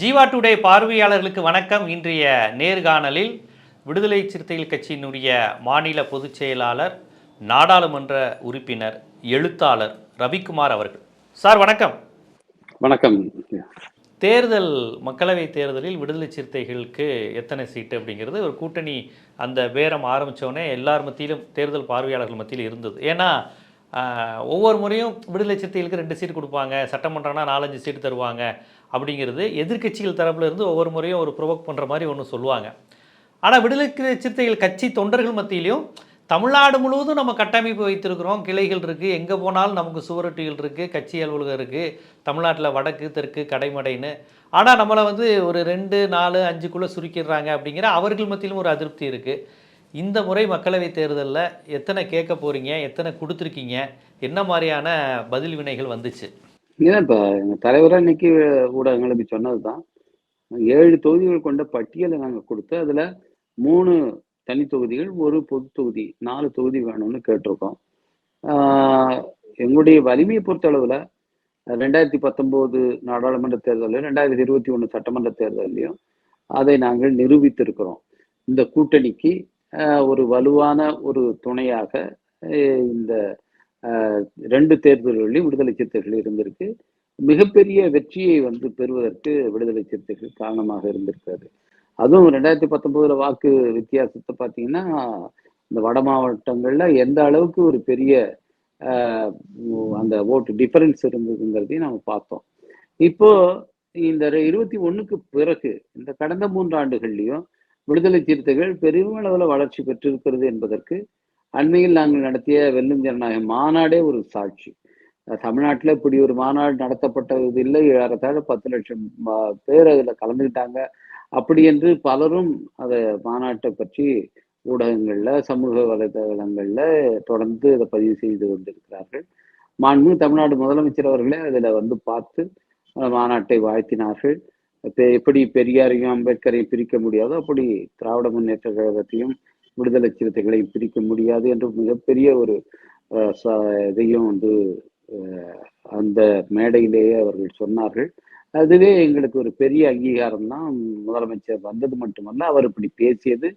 Jeeva today பார்வையாளர்களுக்கு வணக்கம். இன்றைய நேர்காணலில் விடுதலை சிறுத்தைகள் கட்சியினுடைய மாநில பொதுச் செயலாளர் நாடாளுமன்ற உறுப்பினர் எழுத்தாளர் ரவிக்குமார் அவர்கள். சார் வணக்கம். வணக்கம். தேர்தல் மக்களவை தேர்தலில் விடுதலை சிறுத்தைகளுக்கு எத்தனை சீட்டு அப்படிங்கிறது ஒரு கூட்டணி அந்த பேரம் ஆரம்பித்தோடனே எல்லார் மத்தியிலும் தேர்தல் பார்வையாளர்கள் மத்தியில் இருந்தது. ஏன்னா ஒவ்வொரு முறையும் விடுதலை சிறுத்தைகளுக்கு ரெண்டு சீட்டு கொடுப்பாங்க. சட்டமன்றம்னா நாலஞ்சு சீட்டு தருவாங்க. அப்படிங்கிறது எதிர்க்கட்சிகள் தரப்புல இருந்து ஒவ்வொரு முறையும் ஒரு ப்ரொவோக் பண்ணுற மாதிரி ஒன்று சொல்லுவாங்க. ஆனால் விடுதலை சிறுத்தைகள் கட்சி தொண்டர்கள் மத்தியிலையும் தமிழ்நாடு முழுவதும் நம்ம கட்டமைப்பு வைத்திருக்கிறோம். கிளைகள் இருக்குது எங்கே போனாலும் நமக்கு சுவரொட்டிகள் இருக்குது கட்சி அலுவலகம் இருக்குது தமிழ்நாட்டில் வடக்கு தெற்கு கடைமடைன்னு. ஆனால் நம்மளை வந்து ஒரு ரெண்டு நாலு அஞ்சுக்குள்ளே சுருக்கிடுறாங்க அப்படிங்கிற அவர்கள் மத்தியிலும் ஒரு அதிருப்தி இருக்குது இந்த முறை மக்களவை தேர்தலில் எத்தனை கேட்க போகிறீங்க எத்தனை கொடுத்துருக்கீங்க என்ன மாதிரியான பதில் வினைகள் வந்துச்சு? ஏன்னா இப்போ எங்கள் தலைவராக இன்னைக்கு ஊடகங்களுக்கு சொன்னது தான் ஏழு தொகுதிகள் கொண்ட பட்டியலை நாங்கள் கொடுத்து அதில் மூணு தனி தொகுதிகள் ஒரு பொது தொகுதி நாலு தொகுதி வேணும்னு கேட்டிருக்கோம். ஆஹ் எங்களுடைய வலிமையை பொறுத்தளவில் ரெண்டாயிரத்தி பத்தொம்போது நாடாளுமன்ற தேர்தலையும் ரெண்டாயிரத்தி இருபத்தி ஒன்று சட்டமன்ற தேர்தலையும் அதை நாங்கள் நிரூபித்திருக்கிறோம். இந்த கூட்டணிக்கு ஆஹ் ஒரு வலுவான ஒரு துணையாக இந்த ஆஹ் ரெண்டு தேர்தல்களிலும் விடுதலை சிறுத்தைகள் இருந்திருக்கு. மிகப்பெரிய வெற்றியை வந்து பெறுவதற்கு விடுதலை சிறுத்தைகள் காரணமாக இருந்திருக்காரு அதுவும் ரெண்டாயிரத்தி பத்தொன்பதுல வாக்கு வித்தியாசத்தை பார்த்தீங்கன்னா இந்த வட மாவட்டங்கள்ல எந்த அளவுக்கு ஒரு பெரிய அந்த ஓட்டு டிஃபரன்ஸ் இருந்ததுங்கிறதையும் நம்ம பார்த்தோம். இப்போ இந்த இருபத்தி ஒண்ணுக்கு பிறகு இந்த கடந்த மூன்று ஆண்டுகள்லையும் விடுதலை சிறுத்தைகள் பெருமளவில் வளர்ச்சி பெற்றிருக்கிறது என்பதற்கு அண்மையில் நாங்கள் நடத்திய வெல்லும் ஜனநாயகம் மாநாடே ஒரு சாட்சி. தமிழ்நாட்டில் தமிழ்நாட்டுல இப்படி ஒரு மாநாடு நடத்தப்பட்டது இல்லை. ஏறத்தாழ பத்து லட்சம் பேர் அதுல கலந்துக்கிட்டாங்க. அப்படி என்று பலரும் அதை மாநாட்டை பற்றி ஊடகங்கள்ல சமூக வலைதளங்களில் தொடர்ந்து அதை பதிவு செய்து கொண்டிருக்கிறார்கள். மாண்பு தமிழ்நாடு முதலமைச்சர் அவர்களே அதுல வந்து பார்த்து அந்த மாநாட்டை வாழ்த்தினார்கள். எப்படி பெரியாரையும் அம்பேத்கரையும் பிரிக்க முடியாதோ அப்படி திராவிட முன்னேற்ற கழகத்தையும் விடுதலை சிறுத்தைகளையும் பிரிக்க முடியாது என்று மிகப்பெரிய ஒரு அஹ், ச- இதையும் வந்து அந்த மேடையிலேயே அவர்கள் சொன்னார்கள். அதுவே எங்களுக்கு ஒரு பெரிய அங்கீகாரம் தான். முதலமைச்சர் வந்தது மட்டுமல்ல அவர் இப்படி பேசியது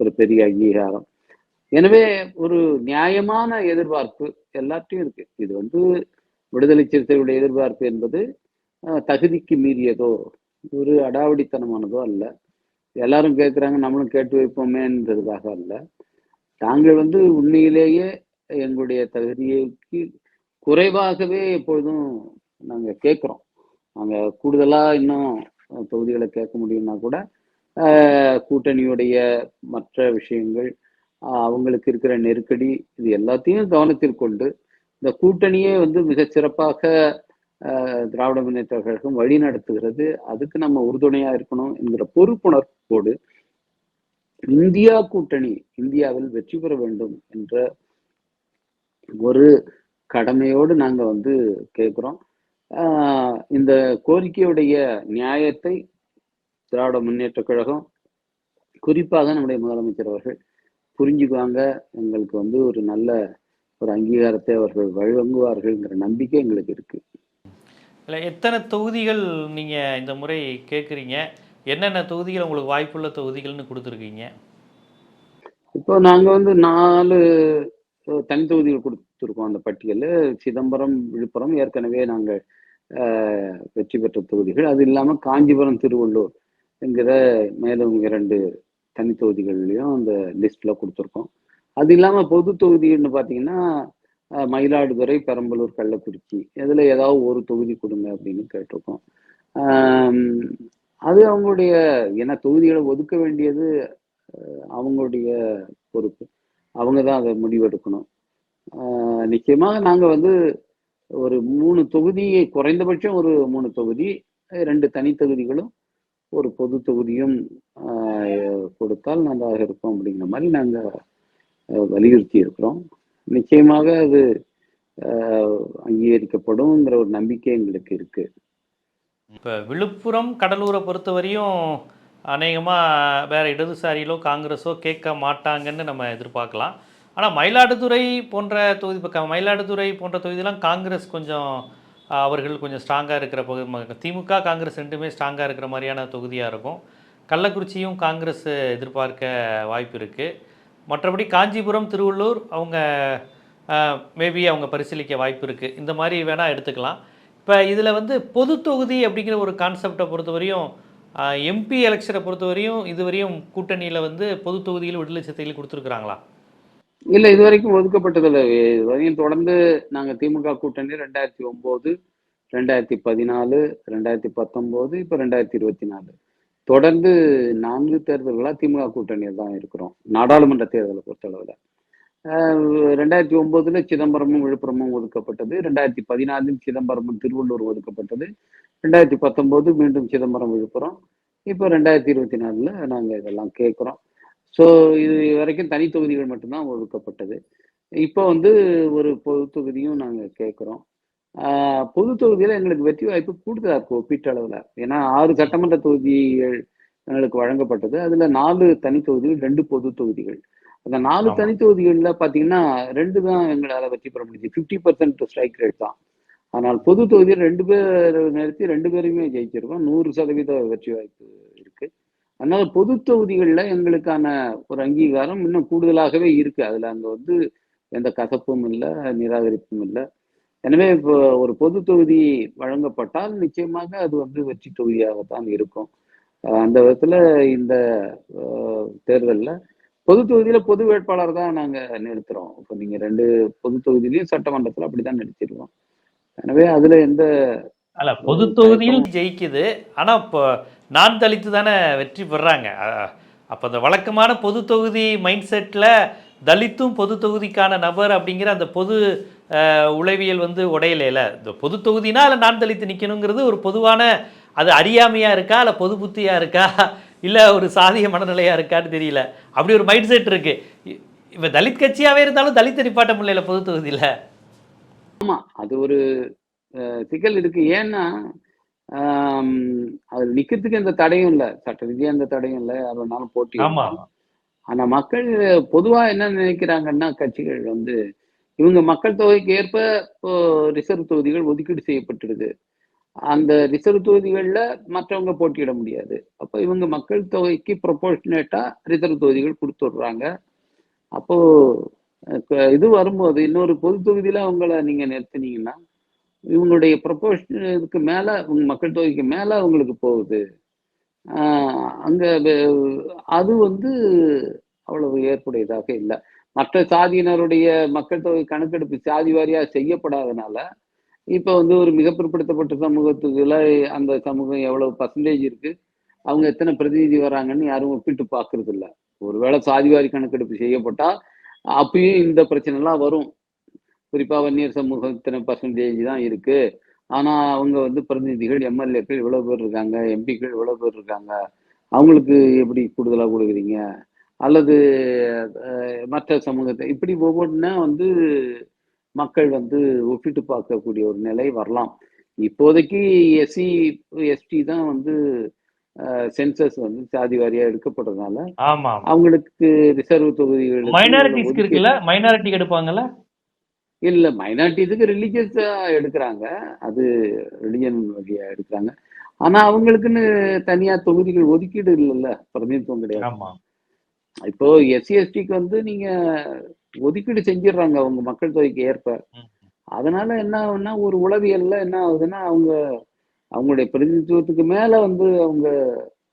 ஒரு பெரிய அங்கீகாரம். எனவே ஒரு நியாயமான எதிர்பார்ப்பு எல்லாத்தையும் இருக்கு. இது வந்து விடுதலை சிறுத்தைகளுடைய எதிர்பார்ப்பு என்பது அஹ், தகுதிக்கு மீறியதோ ஒரு அடாவடித்தனமானதோ அல்ல. எல்லாரும் கேட்குறாங்க நம்மளும் கேட்டு வைப்போமேன்றதுக்காக அல்ல. நாங்கள் வந்து உண்மையிலேயே எங்களுடைய தகுதிக்கு குறைவாகவே எப்பொழுதும் நாங்கள் கேட்குறோம் நாங்கள் கூடுதலாக இன்னும் தொகுதிகளை கேட்க முடியும்னா கூட ஆஹ், கூட்டணியுடைய மற்ற விஷயங்கள் அவங்களுக்கு இருக்கிற நெருக்கடி இது எல்லாத்தையும் கவனத்தில் கொண்டு இந்த கூட்டணியே வந்து மிக சிறப்பாக திராவிட முன்னேற்ற கழகம் வழி நடத்துகிறது. அதுக்கு நம்ம உறுதுணையா இருக்கணும் என்கிற பொறுப்புணர்வோடு இந்தியா கூட்டணி இந்தியாவில் வெற்றி பெற வேண்டும் என்ற ஒரு கடமையோடு நாங்க வந்து கேட்கிறோம் ஆஹ் இந்த கோரிக்கையுடைய நியாயத்தை திராவிட முன்னேற்ற கழகம் குறிப்பாக நம்முடைய முதலமைச்சர் அவர்கள் புரிஞ்சுக்குவாங்க. எங்களுக்கு வந்து ஒரு நல்ல ஒரு அங்கீகாரத்தை அவர்கள் வழங்குவார்கள்ங்கிற நம்பிக்கை எங்களுக்கு இருக்கு. இல்லை எத்தனை தொகுதிகள் நீங்கள் இந்த முறை கேட்குறீங்க? என்னென்ன தொகுதிகள் உங்களுக்கு வாய்ப்புள்ள தொகுதிகள்னு கொடுத்துருக்கீங்க? இப்போ நாங்கள் வந்து நாலு தனித்தொகுதிகள் தனி தொகுதிகள் கொடுத்துருக்கோம் அந்த பட்டியலில் சிதம்பரம் விழுப்புரம் ஏற்கனவே நாங்கள் வெற்றி பெற்ற தொகுதிகள். அது இல்லாமல் காஞ்சிபுரம் திருவள்ளூர் என்கிற மேலும் இரண்டு தனி தொகுதிகள்லையும் அந்த லிஸ்ட்டில் கொடுத்துருக்கோம். அது இல்லாமல் பொது தொகுதின்னு பார்த்தீங்கன்னா மயிலாடுதுறை பெரம்பலூர் கள்ளக்குறிச்சி. இதில் ஏதாவது ஒரு தொகுதி கொடுங்க அப்படின்னு கேட்டிருக்கோம். அது அவங்களுடைய ஏன்னா தொகுதிகளை ஒதுக்க வேண்டியது அவங்களுடைய பொறுப்பு. அவங்க தான் அதை முடிவெடுக்கணும். ஆஹ் நிச்சயமாக நாங்கள் வந்து ஒரு மூணு தொகுதி குறைந்தபட்சம் ஒரு மூணு தொகுதி ரெண்டு தனித்தொகுதிகளும் ஒரு பொது தொகுதியும் ஆஹ் கொடுத்தால் நன்றாக இருக்கும் அப்படிங்கிற மாதிரி நாங்கள் வலியுறுத்தி இருக்கிறோம். நிச்சயமாக அது அங்கீகரிக்கப்படும்ங்கிற ஒரு நம்பிக்கை எங்களுக்கு இருக்கு. இப்போ விழுப்புரம் கடலூரை பொறுத்தவரையும் அநேகமாக வேறு இடதுசாரியிலோ காங்கிரஸோ கேட்க மாட்டாங்கன்னு நம்ம எதிர்பார்க்கலாம். ஆனால் மயிலாடுதுறை போன்ற தொகுதி இப்போ க- மயிலாடுதுறை போன்ற தொகுதியெலாம் காங்கிரஸ் கொஞ்சம் அவர்கள் கொஞ்சம் ஸ்ட்ராங்காக இருக்கிற பகுதி திமுக காங்கிரஸ் ரெண்டுமே ஸ்ட்ராங்காக இருக்கிற மாதிரியான தொகுதியாக இருக்கும். கள்ளக்குறிச்சியும் காங்கிரஸ் எதிர்பார்க்க வாய்ப்பு இருக்குது மற்றபடி காஞ்சிபுரம் திருவள்ளூர் அவங்க மேபி அவங்க பரிசீலிக்க வாய்ப்பு இருக்குது இந்த மாதிரி வேணால் எடுத்துக்கலாம். இப்போ இதில் வந்து பொது தொகுதி அப்படிங்கிற ஒரு கான்செப்டை பொறுத்தவரையும் எம்பி எலெக்ஷனை பொறுத்தவரையும் இதுவரையும் கூட்டணியில் வந்து பொது தொகுதியில் விடுதலை சித்தையில் கொடுத்துருக்குறாங்களா? இல்லை இது வரைக்கும் ஒதுக்கப்பட்டதில்லை. இது வரையும் தொடர்ந்து நாங்கள் திமுக கூட்டணி ரெண்டாயிரத்தி ஒம்பது ரெண்டாயிரத்தி பதினாலு ரெண்டாயிரத்தி பத்தொம்போது இப்போ ரெண்டாயிரத்தி இருபத்தி நாலு. தொடர்ந்து நான்கு தேர்தல்களா திமுக கூட்டணியில் தான் இருக்கிறோம். நாடாளுமன்ற தேர்தலை பொறுத்தளவில். ரெண்டாயிரத்தி ஒன்பதுல சிதம்பரமும் விழுப்புரமும் ஒதுக்கப்பட்டது. ரெண்டாயிரத்தி பதினாலில் சிதம்பரமும் திருவள்ளூர் ஒதுக்கப்பட்டது. ரெண்டாயிரத்தி பத்தொன்பது மீண்டும் சிதம்பரம் விழுப்புரம். இப்போ ரெண்டாயிரத்தி இருபத்தி நாலில் நாங்கள் இதெல்லாம் கேட்குறோம். ஸோ இது வரைக்கும் தனி தொகுதிகள் மட்டும்தான் ஒதுக்கப்பட்டது. இப்போ வந்து ஒரு பொது தொகுதியும் நாங்கள் கேட்குறோம். பொது தொகுதியில் எங்களுக்கு வெற்றி வாய்ப்பு கூடுதலாக இருக்கும் ஒப்பீட்டளவில் ஏன்னா ஆறு சட்டமன்ற தொகுதிகள் எங்களுக்கு வழங்கப்பட்டது. அதில் நாலு தனி தொகுதிகள் ரெண்டு பொது தொகுதிகள். அந்த நாலு. தனி தொகுதிகளில் பார்த்தீங்கன்னா ரெண்டு தான் எங்களால் வெற்றி பெற முடியுது ஃபிஃப்டி பர்சன்ட் ஸ்ட்ரைக் ரேட் தான். ஆனால் பொது தொகுதியில் ரெண்டு பேர் நிறுத்தி ரெண்டு பேருமே ஜெயிச்சிருக்கோம். நூறு சதவீத வெற்றி வாய்ப்பு இருக்கு. அதனால பொது தொகுதிகளில் எங்களுக்கான ஒரு அங்கீகாரம் இன்னும் கூடுதலாகவே இருக்கு. அதுல அங்க வந்து எந்த கசப்பும் இல்லை நிராகரிப்பும் இல்லை. எனவே இப்போ ஒரு பொது தொகுதி வழங்கப்பட்டால் நிச்சயமாக அது வந்து வெற்றி தொகுதியாகத்தான் இருக்கும். அந்த விதத்துல இந்த தேர்தல்ல பொது தொகுதியில பொது வேட்பாளர் தான் நாங்க நிறுத்துறோம். இப்போ நீங்க ரெண்டு பொது தொகுதியிலையும் சட்டமன்றத்துல அப்படிதான் நிறுத்திடுவோம் எனவே அதுல எந்த அல்ல பொது தொகுதியில் ஜெயிக்குது. ஆனால் இப்போ நான் தலித்து தானே வெற்றி பெறாங்க. அப்போ அந்த வழக்கமான பொது தொகுதி மைண்ட் செட்டில் தலித்தும் பொது தொகுதிக்கான நபர் அப்படிங்கிற அந்த பொது உளவியல் வந்து உடையலைல இந்த பொது தொகுதினா அதில் நான் தலித்து நிற்கணுங்கிறது ஒரு பொதுவான அது அறியாமையாக இருக்கா இல்லை பொது புத்தியாக இருக்கா? இல்லை ஒரு சாதிய மனநிலையாக இருக்கான்னு தெரியல. அப்படி ஒரு மைண்ட் செட் இருக்கு இப்போ தலித் கட்சியாகவே இருந்தாலும் தலித்தை நிப்பாட்ட முடியல பொது தொகுதியில். ஆமா அது ஒரு சிக்கல் இருக்கு. ஏன்னா அது நிக்கிறதுக்கு எந்த தடையும் இல்லை. சட்ட ரீதியா எந்த தடையும் இல்லை. வேணாலும் போட்டி ஆமாம். ஆனா மக்கள் பொதுவா என்ன நினைக்கிறாங்கன்னா கட்சிகள் வந்து இவங்க மக்கள் தொகைக்கு ஏற்ப இப்போ ரிசர்வ் தொகுதிகள் ஒதுக்கீடு செய்யப்பட்டுடுது. அந்த ரிசர்வ் தொகுதிகளில் மற்றவங்க போட்டியிட முடியாது. அப்போ இவங்க மக்கள் தொகைக்கு ப்ரொபோர்ஷனேட்டாக ரிசர்வ் தொகுதிகள் கொடுத்துட்றாங்க அப்போ இது வரும்போது இன்னொரு பொது தொகுதியில அவங்கள நீங்க நிறுத்தினீங்கன்னா இவங்களுடைய ப்ரொபோர்ஷனுக்கு மேல உங்க மக்கள் தொகைக்கு மேல அவங்களுக்கு போகுது. அங்க அது வந்து அவ்வளவு ஏற்புடையதாக இல்லை. மற்ற சாதியினருடைய மக்கள் தொகை கணக்கெடுப்பு சாதி வாரியாக செய்யப்படாதனால இப்ப வந்து ஒரு மிக பிற்படுத்தப்பட்ட சமூகத்துக்குள்ள அந்த சமூகம் எவ்வளவு பர்சன்டேஜ் இருக்கு அவங்க எத்தனை பிரதிநிதி வராங்கன்னு யாரும் ஒப்பிட்டு பார்க்கறது இல்ல ஒருவேளை சாதிவாரி கணக்கெடுப்பு செய்யப்பட்டா அப்பயும் இந்த பிரச்சனை எல்லாம் வரும். குறிப்பா வன்னியர் சமூகம் இத்தனை பர்சன்டேஜ் தான் இருக்கு. ஆனா அவங்க வந்து பிரதிநிதிகள் எம்எல்ஏக்கள் இவ்வளவு பேர் இருக்காங்க எம்பிக்கள் இவ்வளவு பேர் இருக்காங்க. அவங்களுக்கு எப்படி கூடுதலா கொடுக்குறீங்க? அல்லது மற்ற சமூகத்தை இப்படி ஒவ்வொன்றா வந்து மக்கள் வந்து ஒப்பிட்டு பார்க்கக்கூடிய ஒரு நிலை வரலாம். இப்போதைக்கு எஸ்சி எஸ்டி தான் வந்து சென்சஸ் வந்து சாதி வாரியா எடுக்கப்படுறதுனால அவங்களுக்கு ரிசர்வ் தொகுதிகள் மைனாரிட்டிஸ்க்கு இருக்குல்ல? மைனாரிட்டி எடுப்பாங்கல்ல இல்ல மைனாரிட்டிஸுக்கு ரிலீஜியஸா எடுக்கிறாங்க. அது ரிலிஜன் வழியா எடுக்கிறாங்க. ஆனா அவங்களுக்குன்னு தனியா தொகுதிகள் ஒதுக்கீடு இல்லைல்ல? பிரதிநிதித்துவம் கிடையாது. இப்போ எஸ்சி எஸ்டிக்கு வந்து நீங்க ஒதுக்கீடு செஞ்சிடுறாங்க அவங்க மக்கள் தொகைக்கு ஏற்ப. அதனால என்ன ஆகுதுன்னா ஒரு உளவியல்ல என்ன ஆகுதுன்னா அவங்க அவங்களுடைய பிரதிநிதித்துவத்துக்கு மேல வந்து அவங்க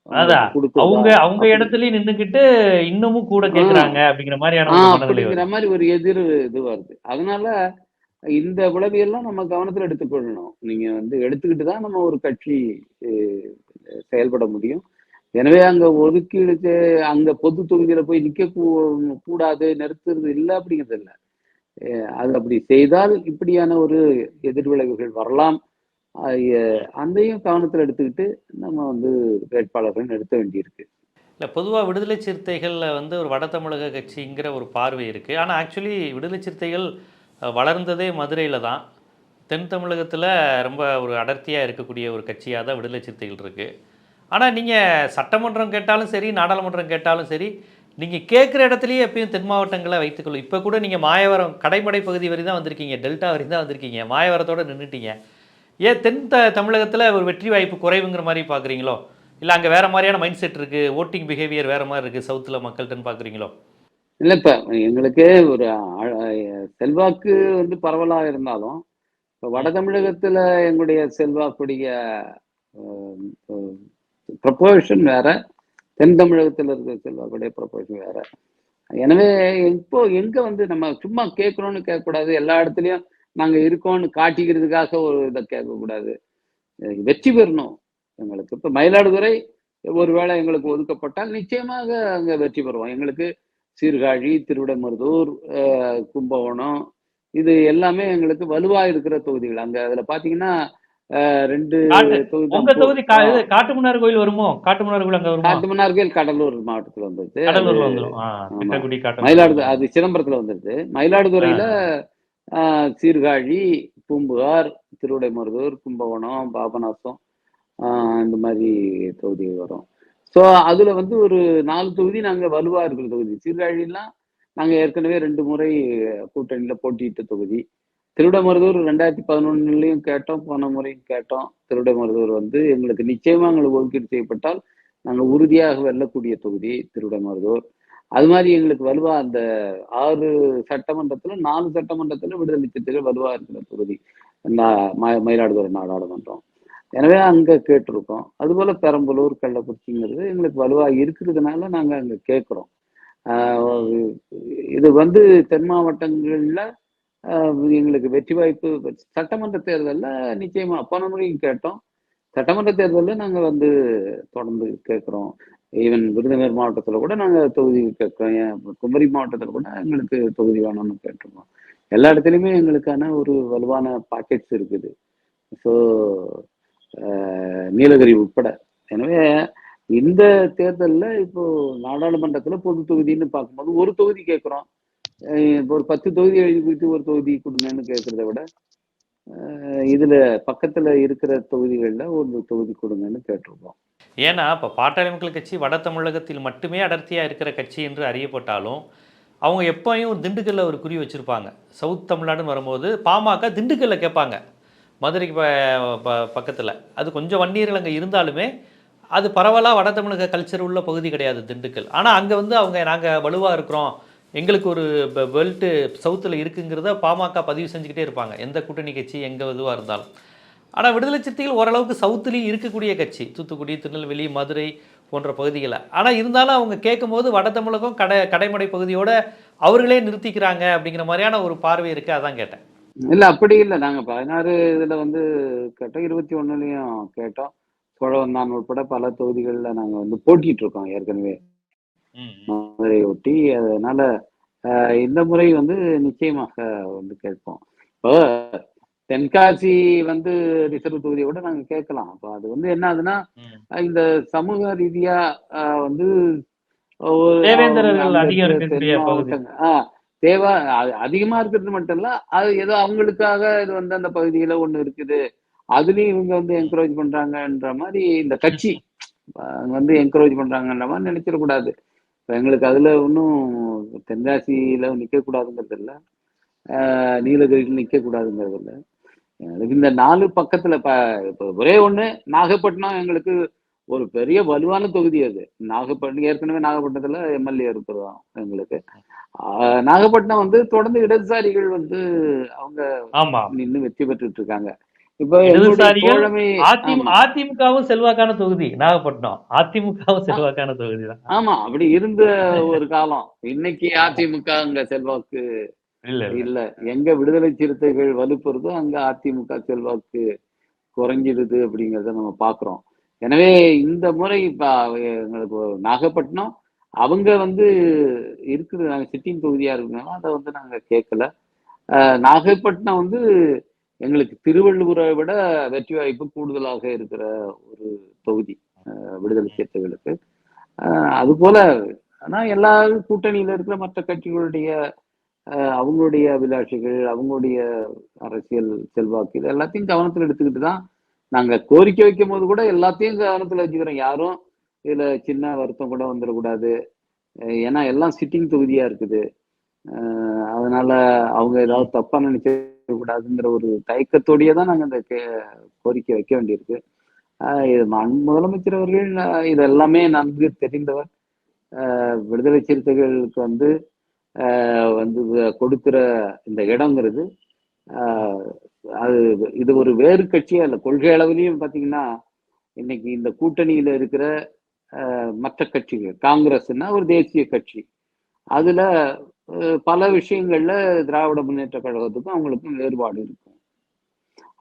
அதான், அவங்க அவங்க இடத்துலயும் நின்னுக்கிட்டு இன்னமும் கூட கேக்குறாங்க அப்படிங்கிற மாதிரியான அப்படிங்கிற. மாதிரி ஒரு எதிர் இது வருது. அதனால இந்த உளவியெல்லாம் நம்ம கவனத்துல எடுத்துக்கொள்ளணும். நீங்க வந்து எடுத்துக்கிட்டு தான் நம்ம ஒரு கட்சி செயல்பட முடியும். எனவே அங்க ஒதுக்கீடு செ- அங்க பொது தொகுதியில போய் நிக்க கூடாது நிறுத்துறது இல்லை அப்படிங்கிறது இல்லை. அது அப்படி செய்தால் இப்படியான ஒரு எதிர்விளைவுகள் வரலாம். அதையும் கவனத்தில் எடுத்துக்கிட்டு நம்ம வந்து வேட்பாளர்கள் நிறுத்த வேண்டியிருக்கு. இல்லை பொதுவாக விடுதலை சிறுத்தைகளில் வந்து ஒரு வட தமிழக கட்சிங்கிற ஒரு பார்வை இருக்குது ஆனால் ஆக்சுவலி விடுதலை சிறுத்தைகள் வளர்ந்ததே மதுரையில் தான். தென் தமிழகத்தில் ரொம்ப ஒரு அடர்த்தியாக இருக்கக்கூடிய ஒரு கட்சியாக தான் விடுதலை சிறுத்தைகள் இருக்குது ஆனால் நீங்கள் சட்டமன்றம் கேட்டாலும் சரி நாடாளுமன்றம் கேட்டாலும் சரி நீங்கள் கேட்குற இடத்துலையே எப்பயும் தென் மாவட்டங்களை வைத்துக்கொள்ளும். இப்போ கூட நீங்கள் மாயவரம் கடைமடை பகுதி வரை தான் வந்திருக்கீங்க டெல்டா வரை தான் வந்திருக்கீங்க மாயவரத்தோடு நின்றுட்டீங்க ஏன் தென் த தமிழகத்தில் ஒரு வெற்றி வாய்ப்பு குறைவுங்கிற மாதிரி பார்க்குறீங்களோ? இல்லை அங்கே வேற மாதிரியான மைண்ட் செட் இருக்குது ஓட்டிங் பிஹேவியர் வேற மாதிரி இருக்குது சவுத்தில் மக்கள்கிட்டன்னு பார்க்குறீங்களோ? இல்லை இப்போ எங்களுக்கே ஒரு செல்வாக்கு வந்து பரவலாக இருந்தாலும் இப்போ வட தமிழகத்தில் எங்களுடைய செல்வாக்குடைய ப்ரப்போஷன் வேற தென் தமிழகத்தில் இருக்கிற செல்வாக்குடைய ப்ரப்போஷன் வேற. எனவே இப்போ எங்கே வந்து நம்ம சும்மா கேட்கணும்னு கேட்கக்கூடாது எல்லா இடத்துலையும் நாங்க இருக்கோம்னு காட்டிக்கிறதுக்காக ஒரு இதை கேட்கக்கூடாது. வெற்றி பெறணும். எங்களுக்கு இப்ப மயிலாடுதுறை ஒருவேளை எங்களுக்கு ஒதுக்கப்பட்டால் நிச்சயமாக அங்க வெற்றி பெறுவோம். எங்களுக்கு சீர்காழி திருவிடைமருதூர் கும்பகோணம் இது எல்லாமே எங்களுக்கு வலுவா இருக்கிற தொகுதிகள். அங்க அதுல பாத்தீங்கன்னா ரெண்டு தொகுதி உங்க காட்டுமன்னார் கோயில் வருமோ? காட்டுமன்னார் கோயில் அங்கே வருமோ? காட்டுமன்னார்கோயில் கடலூர் மாவட்டத்துல வந்துருது மயிலாடுதுறை அது சிதம்பரத்துல வந்துருது. மயிலாடுதுறையில சீர்காழி பூம்புகார் திருவிடைமருதூர் கும்பகோணம் பாபநாசம் இந்த மாதிரி தொகுதிகள் வரும். ஸோ அதில் வந்து ஒரு நாலு தொகுதி நாங்கள் வலுவாக இருக்கிற தொகுதி. சீர்காழிலாம் நாங்கள் ஏற்கனவே ரெண்டு முறை கூட்டணியில் போட்டியிட்ட தொகுதி. திருவிடைமருதூர் ரெண்டாயிரத்தி பதினொன்னுலையும் கேட்டோம் போன முறையும் கேட்டோம். திருவிடைமருதூர் வந்து எங்களுக்கு நிச்சயமாக எங்களுக்கு ஒதுக்கீடு செய்யப்பட்டால் நாங்கள் உறுதியாக வெல்லக்கூடிய தொகுதி திருவிடைமருதூர். அது மாதிரி எங்களுக்கு வலுவா அந்த ஆறு சட்டமன்றத்துல நாலு சட்டமன்றத்துல விடுதலை சிறுத்தைகள் வலுவா இருக்கிற தொகுதி. மயிலாடுதுறை நாடாளுமன்றம். எனவே அங்க கேட்டிருக்கோம். அதுபோல பெரம்பலூர் கள்ளக்குறிச்சிங்கிறது எங்களுக்கு வலுவா இருக்கிறதுனால நாங்க அங்க கேட்கிறோம். ஆஹ் இது வந்து தென் மாவட்டங்கள்ல ஆஹ் எங்களுக்கு வெற்றி வாய்ப்பு சட்டமன்ற தேர்தலில் நிச்சயமா போன முறையும் கேட்டோம். சட்டமன்ற தேர்தலில் நாங்க வந்து தொடர்ந்து கேட்குறோம். ஈவன் விருதுநகர் மாவட்டத்தில் கூட நாங்கள் தொகுதி கேட்குறோம். குமரி மாவட்டத்தில் கூட எங்களுக்கு தொகுதி வேணும்னு கேட்டிருக்கோம். எல்லா இடத்துலையுமே எங்களுக்கான ஒரு வலுவான பாக்கெட்ஸ் இருக்குது. ஸோ நீலகிரி உட்பட. எனவே இந்த தேர்தலில் இப்போ நாடாளுமன்றத்தில் பொது தொகுதின்னு பார்க்கும்போது ஒரு தொகுதி கேட்குறோம். இப்போ ஒரு பத்து தொகுதி எழுதி குறித்து ஒரு தொகுதி கொடுங்கன்னு கேட்குறத விட இதில் பக்கத்தில் இருக்கிற தொகுதிகளில் ஒரு தொகுதி கொடுங்கன்னு கேட்டிருக்கோம். ஏன்னா இப்போ பாட்டாளி மக்கள் கட்சி வட தமிழகத்தில் மட்டுமே அடர்த்தியாக இருக்கிற கட்சி என்று அறியப்பட்டாலும் அவங்க எப்பயும் ஒரு திண்டுக்கல்ல ஒரு குறி வச்சுருப்பாங்க. சவுத் தமிழ்நாடுன்னு வரும்போது பாமக திண்டுக்கல்ல கேட்பாங்க. மதுரைக்கு ப- ப- பக்கத்தில். அது கொஞ்சம் வன்னியர்கள் அங்கே இருந்தாலுமே அது பரவலாக வட தமிழக கல்ச்சர் உள்ள பகுதி கிடையாது திண்டுக்கல். ஆனால் அங்கே வந்து அவங்க நாங்கள் வலுவாக இருக்கிறோம். எங்களுக்கு ஒரு பெல்ட்டு சவுத்தில் இருக்குங்கிறத பாமக பதிவு செஞ்சுக்கிட்டே இருப்பாங்க. எந்த கூட்டணி கட்சி எங்கே இதுவாக இருந்தாலும். ஆனால் விடுதலை சிறுத்தைகள் ஓரளவுக்கு சவுத்துலேயும் இருக்கக்கூடிய கட்சி. தூத்துக்குடி திருநெல்வேலி மதுரை போன்ற பகுதிகளை ஆனால் இருந்தாலும் அவங்க கேட்கும்போது வட தமிழகம் கடை கடைமடை பகுதியோட அவர்களே நிறுத்திக்கிறாங்க அப்படிங்கிற மாதிரியான ஒரு பார்வை இருக்குது அதான் கேட்டேன். இல்ல அப்படி இல்லை. நாங்க பதினாறு இதுல வந்து கேட்டோம் இருபத்தி ஒண்ணுலயும் கேட்டோம். சோழவந்தான் உட்பட பல தொகுதிகள்ல நாங்க வந்து போட்டிட்டு இருக்கோம் ஏற்கனவே. மதுரை ஒட்டி அதனால இந்த முறை வந்து நிச்சயமாக வந்து கேட்போம். இப்போ தென்காசி வந்து ரிசர்வ் தொகுதியோட நாங்க கேட்கலாம். அப்போ அது வந்து என்ன ஆகுதுன்னா. இந்த சமூக ரீதியா வந்து தேவை அதிகமா இருக்கிறது மட்டும் இல்ல அது ஏதோ அவங்களுக்காக இது வந்து அந்த பகுதியில ஒண்ணு இருக்குது. அதுலயும் இவங்க வந்து என்கரேஜ் பண்றாங்கன்ற மாதிரி இந்த கட்சி வந்து என்கரேஜ் பண்றாங்கன்ற மாதிரி நினைச்சிடக்கூடாது இப்ப எங்களுக்கு அதுல ஒன்றும் தென்காசியில நிக்க கூடாதுங்கிறது இல்ல. ஆஹ் நீலகிரியில் நிக்க கூடாதுங்கிறது இல்ல. எங்களுக்கு இந்த நாலு பக்கத்துல இப்ப ஒரே ஒண்ணு நாகப்பட்டினம் எங்களுக்கு ஒரு பெரிய வலுவான தொகுதி அது. நாகப்பட்டினம் ஏற்கனவே நாகப்பட்டினத்துல எம்எல்ஏ இருக்கிறோம் எங்களுக்கு. நாகப்பட்டினம் வந்து தொடர்ந்து இடதுசாரிகள் வந்து அவங்க ஆமா. நின்னு வெற்றி பெற்றுட்டு இருக்காங்க இப்ப. அதிமுகவும் செல்வாக்கான தொகுதி நாகப்பட்டினம். அதிமுகவும் செல்வாக்கான தொகுதி தான். ஆமா அப்படி இருந்த ஒரு காலம். இன்னைக்கு அதிமுக அங்க செல்வாக்கு இல்ல இல்ல. எங்க விடுதலை சிறுத்தைகள் வலுப்புறதோ அங்க அதிமுக செல்வாக்கு குறைஞ்சிடுது அப்படிங்கறத நம்ம பாக்குறோம். எனவே இந்த முறை இப்ப எங்களுக்கு நாகப்பட்டினம் அவங்க வந்து இருக்குது. நாங்க சிட்டிங் தொகுதியா இருக்கனால அதை வந்து நாங்க கேட்கல. நாகப்பட்டினம் வந்து எங்களுக்கு திருவள்ளுவரை விட வெற்றி வாய்ப்பு கூடுதலாக இருக்கிற ஒரு தொகுதி விடுதலை சேர்த்தைகளுக்கு ஆஹ் அது போல ஆனா எல்லா கூட்டணியில இருக்கிற மற்ற கட்சிகளுடைய அவங்களுடைய அபிலாஷைகள் அவங்களுடைய அரசியல் செல்வாக்கு இது எல்லாத்தையும் கவனத்தில் எடுத்துக்கிட்டு தான் நாங்க கோரிக்கை வைக்கும் போது கூட எல்லாத்தையும் கவனத்தில் வச்சுக்கிறோம். யாரும் இதுல சின்ன வருத்தம் கூட வந்துடக்கூடாது. ஏன்னா எல்லாம் சிட்டிங் தொகுதியா இருக்குது. ஆஹ் அதனால அவங்க ஏதாவது தப்பாக நினைச்சிடக்கூடாதுங்கிற கூடாதுங்கிற ஒரு தயக்கத்தோடையே தான் நாங்கள் இந்த கே- கோரிக்கை வைக்க வேண்டியிருக்கு. ஆஹ் இது முதலமைச்சர் அவர்கள் இதெல்லாமே இது எல்லாமே நன்கு தெரிந்தவர். ஆஹ் விடுதலை சிறுத்தைகளுக்கு வந்து வந்து கொடுக்கிற இந்த இடங்கிறது ஆஹ் அது இது ஒரு வேறு கட்சி அல்ல கொள்கை அளவிலையும் பாத்தீங்கன்னா இன்னைக்கு இந்த கூட்டணியில இருக்கிற மற்ற கட்சிகள் காங்கிரஸ்னா ஒரு தேசிய கட்சி. அதுல பல விஷயங்கள்ல திராவிட முன்னேற்ற கழகத்துக்கும் அவங்களுக்கும் வேறுபாடு இருக்கும்.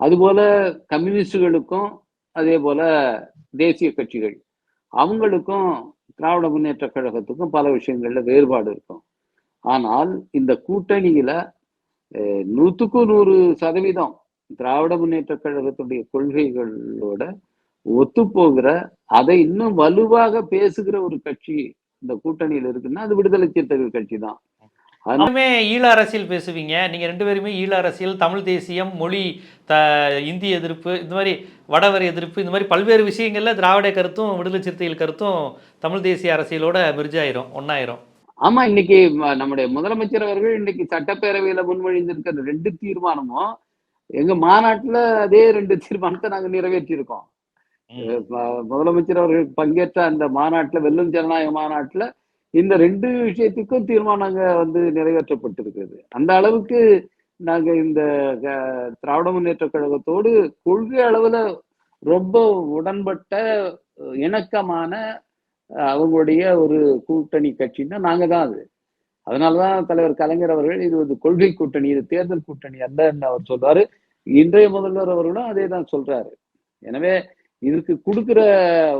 அதுபோல கம்யூனிஸ்டுகளுக்கும் அதே போல தேசிய கட்சிகள் அவங்களுக்கும் திராவிட முன்னேற்ற கழகத்துக்கும் பல விஷயங்கள்ல வேறுபாடு இருக்கும். ஆனால் இந்த கூட்டணியில நூத்துக்கு நூறு சதவீதம் திராவிட முன்னேற்ற கழகத்துடைய கொள்கைகளோட ஒத்துப்போகிற அதை இன்னும் வலுவாக பேசுகிற ஒரு கட்சி இந்த கூட்டணியில இருக்குன்னா அது விடுதலை சிறுத்தைகள் கட்சி தான். அதுமே ஈழ அரசியல் பேசுவீங்க. நீங்க ரெண்டு பேருமே ஈழ அரசியல் தமிழ் தேசியம் மொழி த இந்தி எதிர்ப்பு இந்த மாதிரி வடவர் எதிர்ப்பு இந்த மாதிரி பல்வேறு விஷயங்கள்ல திராவிட கருத்தும் விடுதலை சிறுத்தைகள் கருத்தும் தமிழ் தேசிய அரசியலோட மிர்ஜாயிரும் ஒன்றாயிரும் ஆமா இன்னைக்கு நம்முடைய முதலமைச்சர் அவர்கள் இன்னைக்கு சட்டப்பேரவையில முன்மொழிந்திருக்கிற ரெண்டு தீர்மானமும் எங்க மாநாட்டுல அதே ரெண்டு தீர்மானத்தை நாங்க நிறைவேற்றியிருக்கோம். முதலமைச்சர் அவர்கள் பங்கேற்ற அந்த மாநாட்டுல வெல்லும் ஜனநாயக மாநாட்டுல இந்த ரெண்டு விஷயத்துக்கும் தீர்மானங்க வந்து நிறைவேற்றப்பட்டிருக்கிறது. அந்த அளவுக்கு நாங்க இந்த திராவிட முன்னேற்ற கழகத்தோடு கொள்கை அளவுல ரொம்ப உடன்பட்ட இணக்கமான அவங்களுடைய ஒரு கூட்டணி கட்சின்னா நாங்கள் தான் அது. அதனாலதான் தலைவர் கலைஞர் அவர்கள் இது ஒரு கொள்கை கூட்டணி இது தேர்தல் கூட்டணி அல்லன்னு அவர் சொல்றாரு. இன்றைய முதல்வர் அவர்களும் அதே தான் சொல்றாரு. எனவே இதுக்கு கொடுக்கிற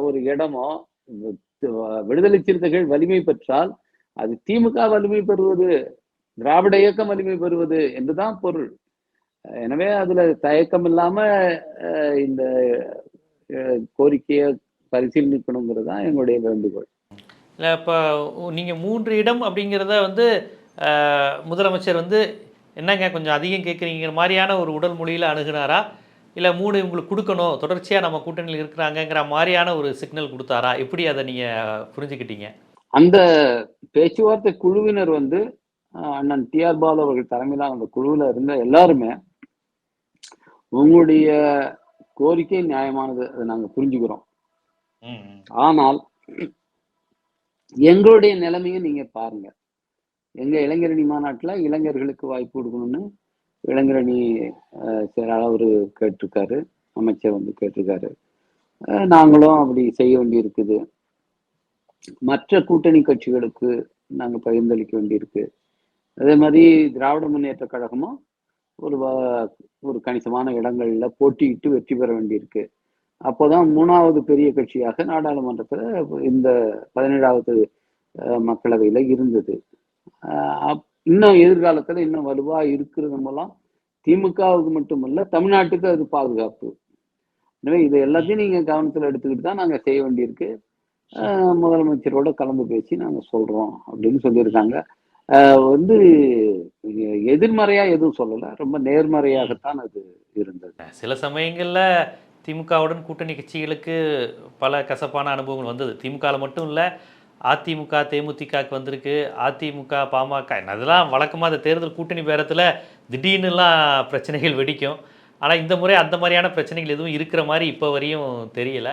ஒரு இடமோ விடுதலை சிறுத்தைகள் வலிமை பெற்றால் அது திமுக வலிமை பெறுவது திராவிட இயக்கம் வலிமை பெறுவது என்றுதான் பொருள். எனவே அதுல தயக்கம் இல்லாம இந்த கோரிக்கையை பரிசீலனிக்கணுங்கிறது தான் எங்களுடைய வேண்டுகோள். இல்லை இப்போ நீங்கள் மூன்று இடம் அப்படிங்கிறத வந்து முதலமைச்சர் வந்து என்னங்க கொஞ்சம் அதிகம் கேட்குறீங்கிற மாதிரியான ஒரு உடல் மொழியில் அணுகுனாரா? இல்லை மூணு உங்களுக்கு கொடுக்கணும் தொடர்ச்சியாக நம்ம கூட்டணியில் இருக்கிறாங்கங்கிற மாதிரியான ஒரு சிக்னல் கொடுத்தாரா? எப்படி அதை நீங்கள் புரிஞ்சுக்கிட்டீங்க? அந்த பேச்சுவார்த்தை குழுவினர் வந்து அண்ணன் டி ஆர் பாலு அவர்கள் தலைமையிலான அந்த குழுவில் இருந்த எல்லாருமே உங்களுடைய கோரிக்கை நியாயமானது அதை நாங்க புரிஞ்சுக்கிறோம். ஆனால் எங்களுடைய நிலைமையை நீங்க பாருங்க. எங்க இளைஞரணி மாநாட்டுல இளைஞர்களுக்கு வாய்ப்பு கொடுக்கணும்னு இளைஞரணி அஹ், செயலாளர் அவரு கேட்டிருக்காரு அமைச்சர் வந்து கேட்டிருக்காரு. நாங்களும் அப்படி செய்ய வேண்டி இருக்குது மற்ற கூட்டணி கட்சிகளுக்கு நாங்க பகிர்ந்தளிக்க வேண்டியிருக்கு. அதே மாதிரி திராவிட முன்னேற்ற கழகமும் ஒரு ஒரு கணிசமான இடங்கள்ல போட்டியிட்டு வெற்றி பெற வேண்டியிருக்கு. அப்போதான் மூணாவது பெரிய கட்சியாக நாடாளுமன்றத்துல இந்த பதினேழாவது மக்களவையில் மக்களவையில இருந்தது. அப்- இன்னும் எதிர்காலத்துல இன்னும் வலுவா இருக்கிறது மூலம் திமுகவுக்கு மட்டுமல்ல தமிழ்நாட்டுக்கு அது பாதுகாப்பு. எனவே இது எல்லாத்தையும் நீங்க கவனத்துல எடுத்துக்கிட்டு தான் நாங்க செய்ய வேண்டியிருக்கு. முதலமைச்சரோட கலந்து பேசி நாங்க சொல்றோம் அப்படின்னு சொல்லியிருக்காங்க. வந்து எதிர்மறையா எதுவும் சொல்லல ரொம்ப நேர்மறையாகத்தான் அது இருந்தது. சில சமயங்களில் திமுகவுடன் கூட்டணி கட்சிகளுக்கு பல கசப்பான அனுபவங்கள் வந்தது. திமுகவில் மட்டும் இல்லை அதிமுக தேமுதிகக்கு வந்திருக்கு. அதிமுக பாமக அதெல்லாம் வழக்கமாக அந்த தேர்தல் கூட்டணி பேரத்தில் திடீர்னுலாம் பிரச்சனைகள் வெடிக்கும். ஆனால் இந்த முறை அந்த மாதிரியான பிரச்சனைகள் எதுவும் இருக்கிற மாதிரி இப்போ வரையும் தெரியல.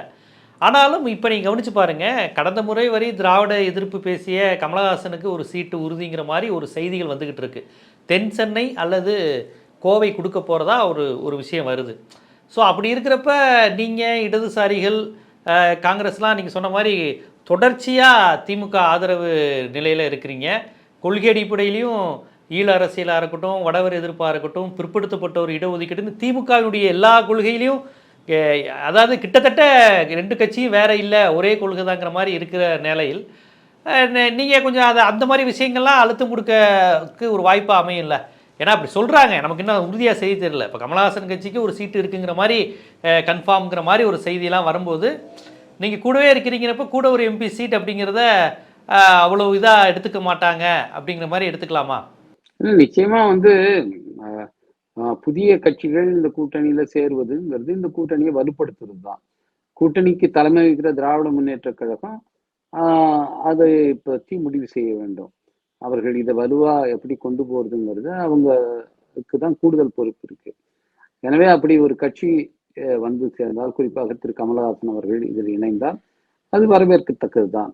ஆனாலும் இப்போ நீங்கள் கவனிச்சு பாருங்கள் கடந்த முறை வரை திராவிட எதிர்ப்பு பேசிய கமலஹாசனுக்கு ஒரு சீட்டு உறுதிங்கிற மாதிரி ஒரு செய்திகள் வந்துக்கிட்டு இருக்குது தென் சென்னை அல்லது கோவை கொடுக்க போகிறதா ஒரு ஒரு விஷயம் வருது. ஸோ அப்படி இருக்கிறப்ப நீங்கள் இடதுசாரிகள் காங்கிரஸ்லாம் நீங்கள் சொன்ன மாதிரி தொடர்ச்சியாக திமுக ஆதரவு நிலையில் இருக்கிறீங்க. கொள்கை அடிப்படையிலையும் ஈழ அரசியலாக இருக்கட்டும் வடவர் எதிர்ப்பாக இருக்கட்டும் பிற்படுத்தப்பட்டோர் இடஒதுக்கீடுன்னு திமுகவினுடைய எல்லா கொள்கையிலையும் அதாவது கிட்டத்தட்ட ரெண்டு கட்சியும் வேறு இல்லை ஒரே கொள்கை தாங்கிற மாதிரி இருக்கிற நிலையில் நீங்கள் கொஞ்சம் அதை அந்த மாதிரி விஷயங்கள்லாம் அழுத்தம் கொடுக்கக்கு ஒரு வாய்ப்பு அமையும்ல. ஏன்னா அப்படி சொல்கிறாங்க நமக்கு இன்னும் உறுதியாக செய்தி தெரியல. இப்போ கமலஹாசன் கட்சிக்கு ஒரு சீட்டு இருக்குங்கிற மாதிரி கன்ஃபார்ம்ங்கிற மாதிரி ஒரு செய்தியெல்லாம் வரும்போது நீங்கள் கூடவே இருக்கிறீங்கிறப்ப கூட ஒரு எம்பி சீட் அப்படிங்கிறத அவ்வளோ இதாக எடுத்துக்க மாட்டாங்க அப்படிங்கிற மாதிரி எடுத்துக்கலாமா? இல்ல, நிச்சயமா வந்து புதிய கட்சிகள் இந்த கூட்டணியில சேருவதுங்கிறது இந்த கூட்டணியை வலுப்படுத்துறது தான் கூட்டணிக்கு தலைமை வைக்கிற திராவிட முன்னேற்ற கழகம் அதை பற்றி முடிவு செய்ய வேண்டும். அவர்கள் இதை வலுவா எப்படி கொண்டு போறதுங்கிறது அவங்க தான் கூடுதல் பொறுப்பு இருக்கு. எனவே அப்படி ஒரு கட்சி வந்து சேர்ந்தால் குறிப்பாக திரு. கமலஹாசன் அவர்கள் இதில் இணைந்தால் அது வரவேற்கத்தக்கது தான்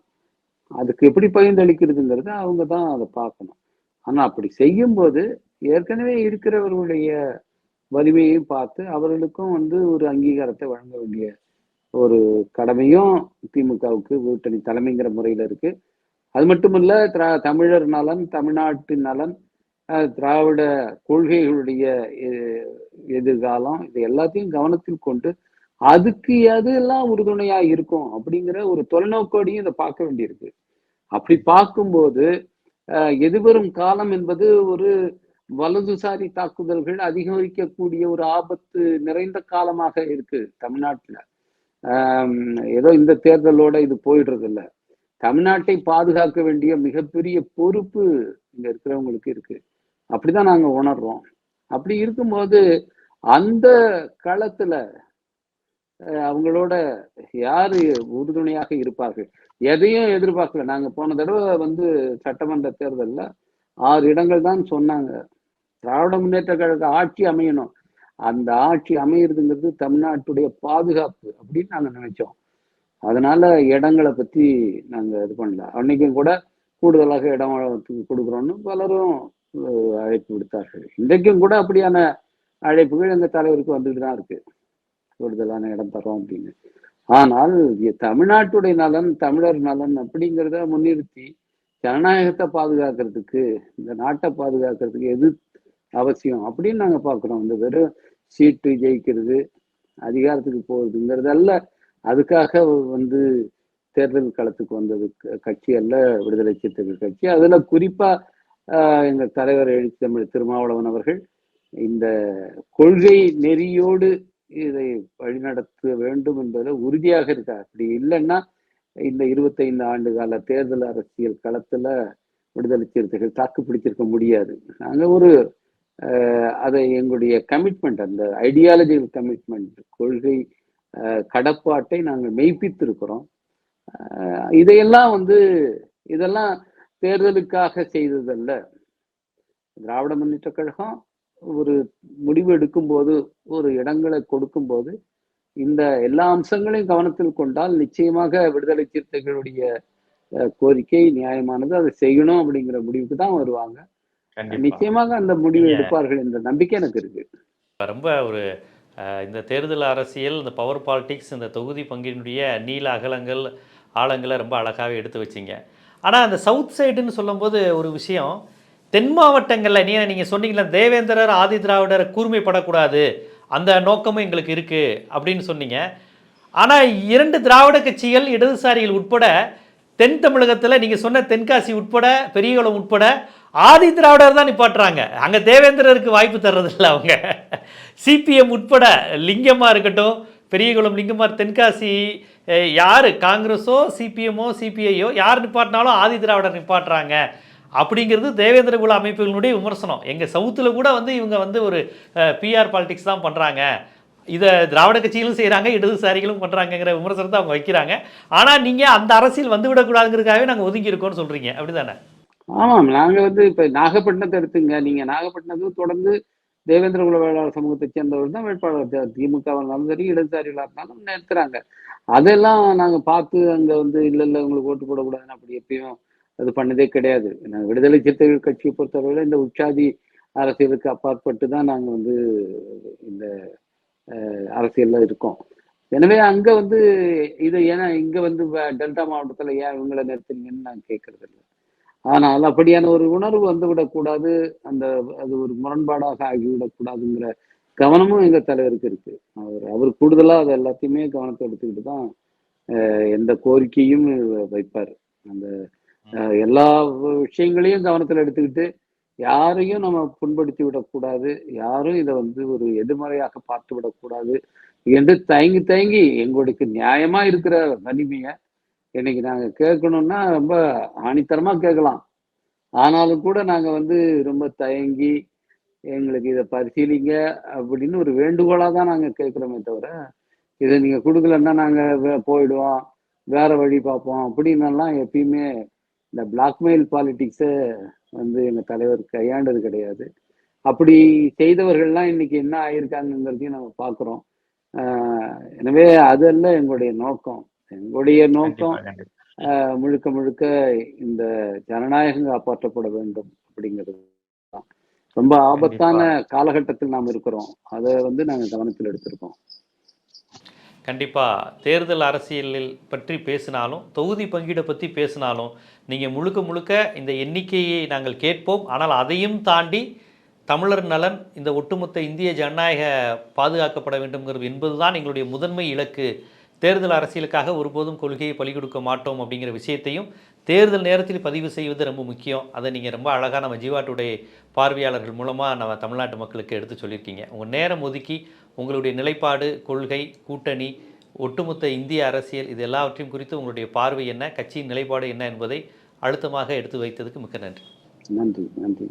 அதுக்கு எப்படி பகிர்ந்தளிக்கிறதுங்கிறது அவங்க தான் அதை பார்க்கணும். ஆனா அப்படி செய்யும்போது ஏற்கனவே இருக்கிறவர்களுடைய வலிமையையும் பார்த்து அவர்களுக்கும் வந்து ஒரு அங்கீகாரத்தை வழங்க வேண்டிய ஒரு கடமையும் திமுகவுக்கு கூட்டணி தலைமைங்கிற முறையில இருக்கு. அது மட்டுமல்ல திரா தமிழர் நலன் தமிழ்நாட்டு நலன் அஹ், திராவிட கொள்கைகளுடைய எ- எதிர்காலம் இது எல்லாத்தையும் கவனத்தில் கொண்டு அதுக்கு எதெல்லாம் உறுதுணையா இருக்கும் அப்படிங்கிற ஒரு தொலைநோக்கோடையும் இதை பார்க்க வேண்டியிருக்கு. அப்படி பார்க்கும்போது எதிர்வரும் காலம் என்பது ஒரு வலதுசாரி தாக்குதல்கள் அதிகரிக்கக்கூடிய ஒரு ஆபத்து நிறைந்த காலமாக இருக்கு தமிழ்நாட்டுல. ஏதோ இந்த தேர்தலோட இது போயிடுறது இல்ல தமிழ்நாட்டை பாதுகாக்க வேண்டிய மிகப்பெரிய பொறுப்பு இங்க இருக்கிறவங்களுக்கு இருக்கு. அப்படிதான் நாங்க உணர்றோம். அப்படி இருக்கும்போது அந்த களத்துல அவங்களோட யாரு உறுதுணையாக இருப்பார்கள்? எதையும் எதிர்பார்க்கல. நாங்க போன தடவை வந்து சட்டமன்ற தேர்தலில் ஆறு இடங்கள் தான் சொன்னாங்க. திராவிட முன்னேற்ற கழக ஆட்சி அமையணும். அந்த ஆட்சி அமையிறதுங்கிறது தமிழ்நாட்டுடைய பாதுகாப்பு அப்படின்னு நாங்க நினைச்சோம். அதனால இடங்களை பத்தி நாங்க இது பண்ணல. அன்னைக்கும் கூட கூடுதலாக இடம் கொடுக்குறோம்னு பலரும் அழைப்பு விடுத்தார்கள். இன்றைக்கும் கூட அப்படியான அழைப்புகள் எங்க தலைவருக்கு வந்துட்டு தான் இருக்கு. கூடுதலான இடம் தரோம் அப்படின்னு. ஆனால் தமிழ்நாட்டுடைய நலன் தமிழர் நலன் அப்படிங்கிறத முன்னிறுத்தி ஜனநாயகத்தை பாதுகாக்கிறதுக்கு இந்த நாட்டை பாதுகாக்கிறதுக்கு எது அவசியம் அப்படின்னு நாங்க பார்க்குறோம் இந்த வெறும் சீட்டு ஜெயிக்கிறது அதிகாரத்துக்கு போகுதுங்கிறது அதுக்காக வந்து தேர்தல் களத்துக்கு வந்தது க- கட்சி அல்ல விடுதலை சிறுத்தைகள் கட்சி. அதுல குறிப்பா ஆஹ், எங்க தலைவர் எழுச்சி தமிழ் திருமாவளவன் அவர்கள் இந்த கொள்கை நெறியோடு இதை வழிநடத்த வேண்டும் என்பதில் உறுதியாக இருக்கார். அப்படி இல்லைன்னா இந்த இருபத்தைந்து ஆண்டு கால தேர்தல் அரசியல் களத்துல விடுதலை சிறுத்தைகள் தாக்கு பிடிச்சிருக்க முடியாது. நாங்க ஒரு அஹ், அதை எங்களுடைய கமிட்மெண்ட் அந்த ஐடியாலஜிக்கல் கமிட்மெண்ட் கொள்கை கடப்பாட்டை நாங்கள் மெய்ப்பித்திருக்கிறோம். இதையெல்லாம் வந்து இதெல்லாம் தேர்தலுக்காக செய்ததல்ல. திராவிட முன்னேற்ற கழகம் ஒரு முடிவு எடுக்கும்போது ஒரு இடங்களை கொடுக்கும்போது இந்த எல்லா அம்சங்களையும் கவனத்தில் கொண்டால் நிச்சயமாக விடுதலை சிறுத்தைகளுடைய கோரிக்கை நியாயமானது அதை செய்யணும் அப்படிங்கிற முடிவுக்கு தான் வருவாங்க. நிச்சயமாக அந்த முடிவு எடுப்பார்கள் என்ற நம்பிக்கை எனக்கு இருக்கு. ரொம்ப ஒரு இந்த தேர்தல் அரசியல் இந்த பவர் பாலிட்டிக்ஸ் இந்த தொகுதி பங்கினுடைய நீள அகலங்கள் ஆழங்களை ரொம்ப அழகாகவே எடுத்து வச்சிங்க. ஆனால் அந்த சவுத் சைடுன்னு சொல்லும்போது ஒரு விஷயம் தென் மாவட்டங்களில் நீ நீங்கள் சொன்னீங்களே தேவேந்திரர் ஆதி திராவிடர் கூர்மைப்படக்கூடாது அந்த நோக்கமும் எங்களுக்கு இருக்குது அப்படின்னு சொன்னீங்க. ஆனால் இரண்டு திராவிட கட்சிகள் இடதுசாரிகள் உட்பட தென் தமிழகத்தில் நீங்கள் சொன்ன தென்காசி உட்பட பெரியகுளம் உட்பட ஆதி திராவிடர் தான் நிப்பாட்டுறாங்க. அங்கே தேவேந்திரருக்கு வாய்ப்பு தர்றதில்ல அவங்க. சிபிஎம் உட்பட லிங்கமாக இருக்கட்டும் பெரியகுளம் லிங்கமார் தென்காசி யார்? காங்கிரஸோ சிபிஎம்மோ சிபிஐயோ யார் நிப்பாட்டினாலும் ஆதி திராவிடர் நிப்பாட்டுறாங்க. அப்படிங்கிறது தேவேந்திர குல அமைப்புகளுடைய விமர்சனம். எங்கள் சவுத்தில் கூட வந்து இவங்க வந்து ஒரு பிஆர் பாலிடிக்ஸ் தான் பண்ணுறாங்க இதை திராவிட கட்சிகளும் செய்கிறாங்க இடதுசாரிகளும் பண்ணுறாங்கங்கிற விமர்சனத்தை அவங்க வைக்கிறாங்க. ஆனால் நீங்கள் அந்த அரசியல் வந்து விடக்கூடாதுங்கிறதுக்காகவே நாங்கள் ஒதுங்கி இருக்கோம்னு சொல்கிறீங்க அப்படிதானே? ஆமாம் நாங்க வந்து இப்ப நாகப்பட்டினத்தை எடுத்துங்க. நீங்க நாகப்பட்டினத்துக்கு தொடர்ந்து தேவேந்திர குல வேளாளர் சமூகத்தை சேர்ந்தவர் தான் வேட்பாளர். திமுகவாக திமுக இருந்தாலும் சரி இடதுசாரிகளாக இருந்தாலும் நிறுத்துறாங்க. அதெல்லாம் நாங்க பார்த்து அங்க வந்து இல்லை இல்லை உங்களுக்கு ஓட்டு போடக்கூடாதுன்னு அப்படி எப்பயும் அது பண்ணதே கிடையாது. நாங்கள் விடுதலை சிறுத்தைகள் கட்சியை பொறுத்தவரையில இந்த உச்சாதி அரசியலுக்கு அப்பாற்பட்டு தான் நாங்கள் வந்து இந்த அரசியல்ல இருக்கும். எனவே அங்க வந்து இது ஏன்னா இங்க வந்து வ- டெல்டா மாவட்டத்துல ஏன் இவங்களை நிறுத்தினீங்கன்னு நான் கேட்கறது இல்லை ஆனால் அப்படியான ஒரு உணர்வு வந்து விடக்கூடாது அந்த அது ஒரு முரண்பாடாக ஆகிவிடக்கூடாதுங்கிற கவனமும் எங்க தலைவருக்கு இருக்கு. அவர் அவர் கூடுதலா அது எல்லாத்தையுமே கவனத்தை எடுத்துக்கிட்டு தான் எந்த கோரிக்கையும் வைப்பார். அந்த எல்லா விஷயங்களையும் கவனத்தில் எடுத்துக்கிட்டு யாரையும் நம்ம புண்படுத்தி விடக்கூடாது. யாரும் இதை வந்து ஒரு எதிர்மறையாக பார்த்து விடக்கூடாது என்று தயங்கி தயங்கி எங்களுக்கு நியாயமா இருக்கிற வலிமையை இன்னைக்கு நாங்க கேட்கணும்னா ரொம்ப ஆணித்தரமா கேட்கலாம். ஆனாலும் கூட நாங்க வந்து ரொம்ப தயங்கி எங்களுக்கு இதை பரிசீலிங்க அப்படின்னு ஒரு வேண்டுகோளாக தான் நாங்கள் கேட்குறோமே தவிர இதை நீங்கள் கொடுக்கலன்னா நாங்கள் போயிடுவோம் வேற வழி பார்ப்போம் அப்படின்னெல்லாம் எப்பயுமே இந்த பிளாக்மெயில் பாலிட்டிக்ஸை வந்து எங்க தலைவர் கையாண்டது கிடையாது. அப்படி செய்தவர்கள்லாம் இன்னைக்கு என்ன ஆயிருக்காங்கங்கிறதையும் நம்ம பார்க்குறோம் எனவே அதல்ல எங்களுடைய நோக்கம். எங்களுடைய நோக்கம் முழுக்க முழுக்க இந்த ஜனநாயகம் காப்பாற்றப்பட வேண்டும் அப்படிங்கிறது தான். ரொம்ப ஆபத்தான காலகட்டத்தில் நாம் இருக்கிறோம். அதை வந்து நாங்கள் கவனத்தில் எடுத்திருக்கோம். கண்டிப்பாக தேர்தல் அரசியலில் பற்றி பேசினாலும் தொகுதி பங்கீடை பற்றி பேசினாலும் நீங்கள் முழுக்க முழுக்க இந்த எண்ணிக்கையை நாங்கள் கேட்போம். ஆனால் அதையும் தாண்டி தமிழர் நலன் இந்த ஒட்டுமொத்த இந்திய ஜனநாயக பாதுகாக்கப்பட வேண்டும்ங்கிறது என்பதுதான் எங்களுடைய முதன்மை இலக்கு. தேர்தல் அரசியலுக்காக ஒருபோதும் கொள்கையை பலி கொடுக்க மாட்டோம் அப்படிங்கிற விஷயத்தையும் தேர்தல் நேரத்தில் பதிவு செய்வது ரொம்ப முக்கியம். அதை நீங்கள் ரொம்ப அழகாக நம்ம ஜீவாட்டுடைய பார்வையாளர்கள் மூலமாக நம்ம தமிழ்நாட்டு மக்களுக்கு எடுத்து சொல்லியிருக்கீங்க. உங்கள் நேரம் ஒதுக்கி உங்களுடைய நிலைப்பாடு கொள்கை கூட்டணி ஒட்டுமொத்த இந்திய அரசியல் இது எல்லாவற்றையும் குறித்து உங்களுடைய பார்வை என்ன கட்சியின் நிலைப்பாடு என்ன என்பதை அழுத்தமாக எடுத்து வைத்ததுக்கு மிக்க நன்றி. நன்றி நன்றி.